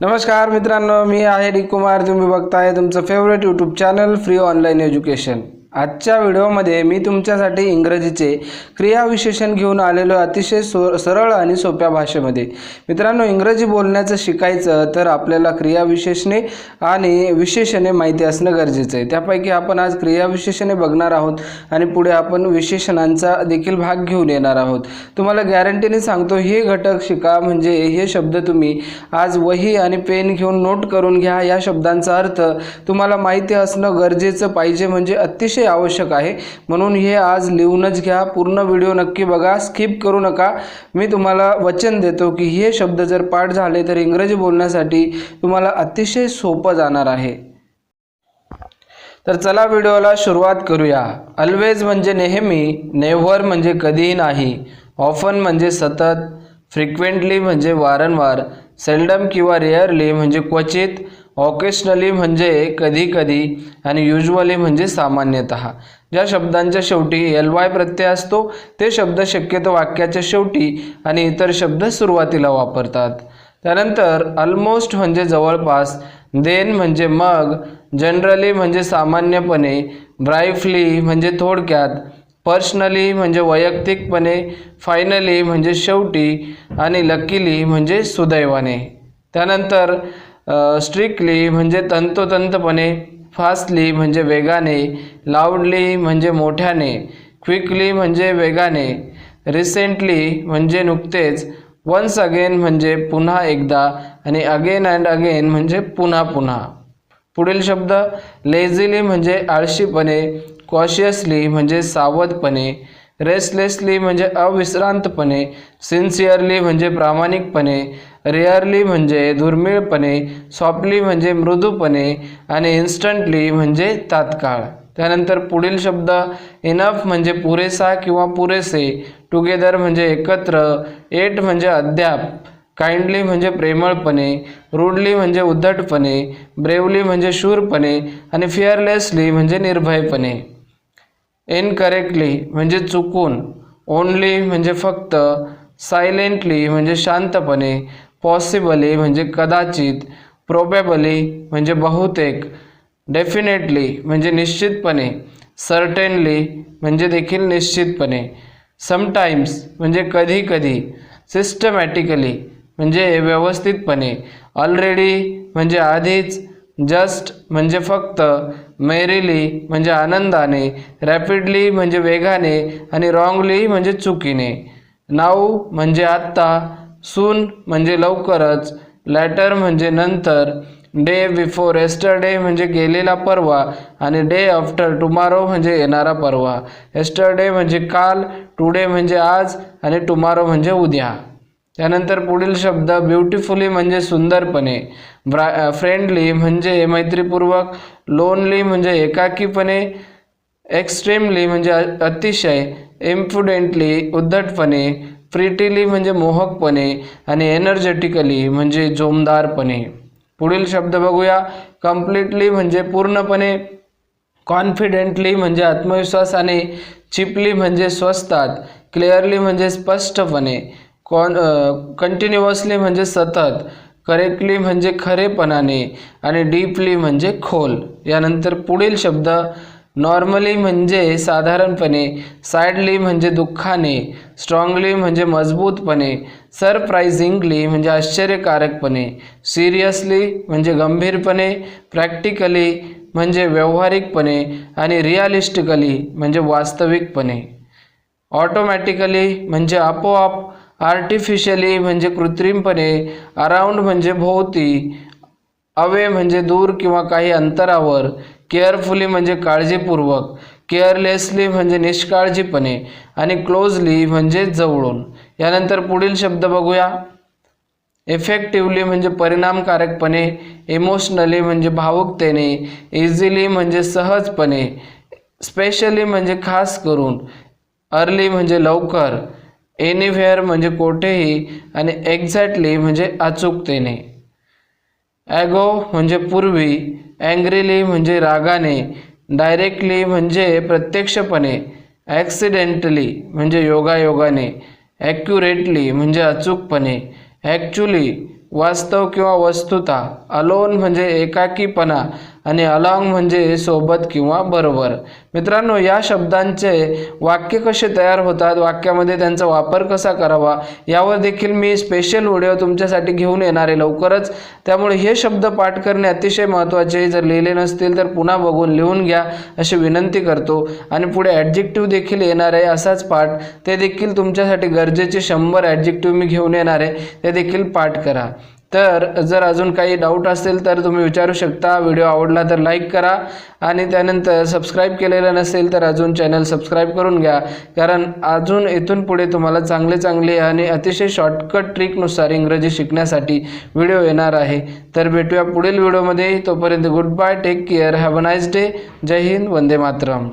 नमस्कार मित्रांनो मी आहे डी कुमार. तुम्ही बघताय तुमचं favourite YouTube channel free online education आजच्या व्हिडिओमध्ये मी तुमच्यासाठी इंग्रजीचे क्रियाविशेषण घेऊन आलेलो अतिशय सो सरळ आणि सोप्या भाषेमध्ये. मित्रांनो इंग्रजी बोलण्याचं शिकायचं तर आपल्याला क्रियाविशेषणे आणि विशेषणे माहिती असणं गरजेचं आहे. त्यापैकी आपण आज क्रियाविशेषणे बघणार आहोत आणि पुढे आपण विशेषणांचा देखील भाग घेऊन येणार आहोत. तुम्हाला गॅरंटीने सांगतो हे घटक शिका म्हणजे हे शब्द तुम्ही आज वही आणि पेन घेऊन नोट करून घ्या. या शब्दांचा अर्थ तुम्हाला माहिती असणं गरजेचं पाहिजे म्हणजे अतिशय आवश्यक आहे. म्हणून हे आज लिहूनच घ्या. पूर्ण व्हिडिओ नक्की बघा. स्किप करू नका. मी तुम्हाला वचन देतो की हे शब्द जर पाठ झाले तर इंग्रजी बोलण्यासाठी तुम्हाला अतिशय सोपं जाणार आहे. तर चला व्हिडिओला सुरुवात करूया. अल्वेज म्हणजे नेहमी नेव्हर म्हणजे कधीही नाही. ऑफन म्हणजे सतत. फ्रिक्वेंटली म्हणजे वारंवार. सेल्डम किंवा रेअरली म्हणजे क्वचित. ऑकेशनली म्हणजे कधी कधी आणि युजली म्हणजे सामान्यतः. ज्या शब्दांच्या शेवटी एल वाय प्रत्यय असतो ते शब्द शक्यतो वाक्याच्या शेवटी आणि इतर शब्द सुरुवातीला वापरतात. त्यानंतर ऑलमोस्ट म्हणजे जवळपास देन म्हणजे मग जनरली म्हणजे सामान्यपणे ब्राईफली म्हणजे थोडक्यात पर्सनली म्हणजे वैयक्तिकपणे फायनली म्हणजे शेवटी आणि लकीली म्हणजे सुदैवाने. त्यानंतर स्ट्रिक्टली म्हणजे तंतोतंतपणे फास्टली म्हणजे वेगाने लाऊडली म्हणजे मोठ्याने क्विकली म्हणजे वेगाने रिसेंटली म्हणजे नुकतेच वन्स अगेन म्हणजे पुन्हा एकदा आणि अगेन अँड अगेन म्हणजे पुन्हा पुन्हा. पुढील शब्द लेझिली म्हणजे आळशीपणे कॉशियसली म्हणजे सावधपणे रेसलेसली म्हणजे अविश्रांतपणे सिन्सिअरली म्हणजे प्रामाणिकपणे रेअरली म्हणजे दुर्मिळपणे सॉफ्टली म्हणजे मृदूपणे आणि इन्स्टंटली म्हणजे तात्काळ. त्यानंतर पुढील शब्द इनफ म्हणजे पुरेसा किंवा पुरेसे टुगेदर म्हणजे एकत्र एट म्हणजे अद्याप काइंडली म्हणजे प्रेमळपणे रूडली म्हणजे उद्धटपणे ब्रेवली म्हणजे शूरपणे आणि फिअरलेसली म्हणजे निर्भयपणे. इनकरेक्टली म्हणजे चुकून ओनली म्हणजे फक्त सायलेंटली म्हणजे शांतपणे पॉसिबली म्हणजे कदाचित प्रोबेबली म्हणजे बहुतेक डेफिनेटली म्हणजे निश्चितपणे सर्टेनली म्हणजे देखील निश्चितपणे. समटाईम्स म्हणजे कधी कधी सिस्टमॅटिकली म्हणजे व्यवस्थितपणे. ऑलरेडी म्हणजे आधीच जस्ट म्हणजे फक्त मेरीली म्हणजे आनंदाने रॅपिडली म्हणजे वेगाने आणि रॉंगली म्हणजे चुकीने. नाऊ म्हणजे आत्ता सून म्हणजे लवकरच लॅटर म्हणजे नंतर डे बिफोर एस्टरडे म्हणजे गेलेला परवा आणि डे आफ्टर टुमारो म्हणजे येणारा परवा. एस्टरडे म्हणजे काल टुडे म्हणजे आज आणि टुमारो म्हणजे उद्या. त्यानंतर पुढील शब्द ब्युटिफुली म्हणजे सुंदरपणे ब्रा फ्रेंडली म्हणजे मैत्रीपूर्वक लोनली म्हणजे एकाकीपणे एक्स्ट्रीमली म्हणजे अतिशय इम्प्रुडेंटली उद्धटपणे प्रिटिली म्हणजे मोहकपणे आणि एनर्जेटिकली म्हणजे जोमदारपणे. पुढील शब्द बघूया. कम्प्लिटली म्हणजे पूर्णपणे. कॉन्फिडेंटली म्हणजे आत्मविश्वासाने. चिपली म्हणजे स्वस्तात. क्लिअरली म्हणजे स्पष्टपणे. कॉन कंटिन्युअसली म्हणजे सतत. करेक्टली म्हणजे खरेपणाने. आणि डीपली म्हणजे खोल. यानंतर पुढील शब्द नॉर्मली म्हणजे साधारणपणे सॅडली म्हणजे दुःखाने स्ट्रॉंगली म्हणजे मजबूतपणे सरप्राइझिंगली म्हणजे आश्चर्यकारकपणे सिरियसली म्हणजे गंभीरपणे प्रॅक्टिकली म्हणजे व्यावहारिकपणे आणि रिअलिस्टिकली म्हणजे वास्तविकपणे. ऑटोमॅटिकली म्हणजे आपोआप आर्टिफिशियली म्हणजे कृत्रिमपणे अराउंड म्हणजे भोवती अवे म्हणजे दूर किंवा काही अंतरावर केअरफुली म्हणजे काळजीपूर्वक केअरलेसली म्हणजे निष्काळजीपणे आणि क्लोजली म्हणजे जवळून. यानंतर पुढील शब्द बघूया. इफेक्टिव्हली म्हणजे परिणामकारकपणे इमोशनली म्हणजे भावुकतेने इझिली म्हणजे सहजपणे स्पेशली म्हणजे खास करून अर्ली म्हणजे लवकर एनिव्हेअर म्हणजे कोठेही आणि एक्झॅक्टली म्हणजे अचूकतेने. ॲगो म्हणजे पूर्वी अँग्रीली म्हणजे रागाने डायरेक्टली म्हणजे प्रत्यक्षपणे ॲक्सिडेंटली म्हणजे योगायोगाने ॲक्युरेटली म्हणजे अचूकपणे ॲक्च्युली वास्तव किंवा वस्तुता अलोन म्हणजे एकाकीपणा आणि अलॉंग म्हणजे सोबत किंवा बरोबर. मित्रांनो या शब्दांचे वाक्य कसे तयार होतात? वाक्यामध्ये त्यांचा वापर कसा करावा? यावर देखील मी स्पेशल व्हिडिओ तुमच्यासाठी घेऊन येणार आहे लवकरच. त्यामुळे हे शब्द पाठ करणे अतिशय महत्त्वाचे जर लिहिले नसतील तर पुन्हा बघून लिहून घ्या अशी विनंती करतो. आणि पुढे ॲडजेक्टिव्ह देखील येणार आहे असाच पाठ. ते देखील तुमच्यासाठी गरजेचे शंभर ॲडजेक्टिव्ह मी घेऊन येणार आहे. ते देखील पाठ करा. तर जर अजून काही डाऊट असेल तर तुम्ही विचारू शकता. व्हिडिओ आवडला तर लाईक करा आणि त्यानंतर सबस्क्राईब केलेलं नसेल तर अजून चॅनल सबस्क्राईब करून घ्या. कारण अजून इथून पुढे तुम्हाला चांगले चांगले आणि अतिशय शॉर्टकट ट्रिकनुसार इंग्रजी शिकण्यासाठी व्हिडिओ येणार आहे. तर भेटूया पुढील व्हिडिओमध्ये तोपर्यंत good bye take care have a nice day Jai Hind Vande Mataram.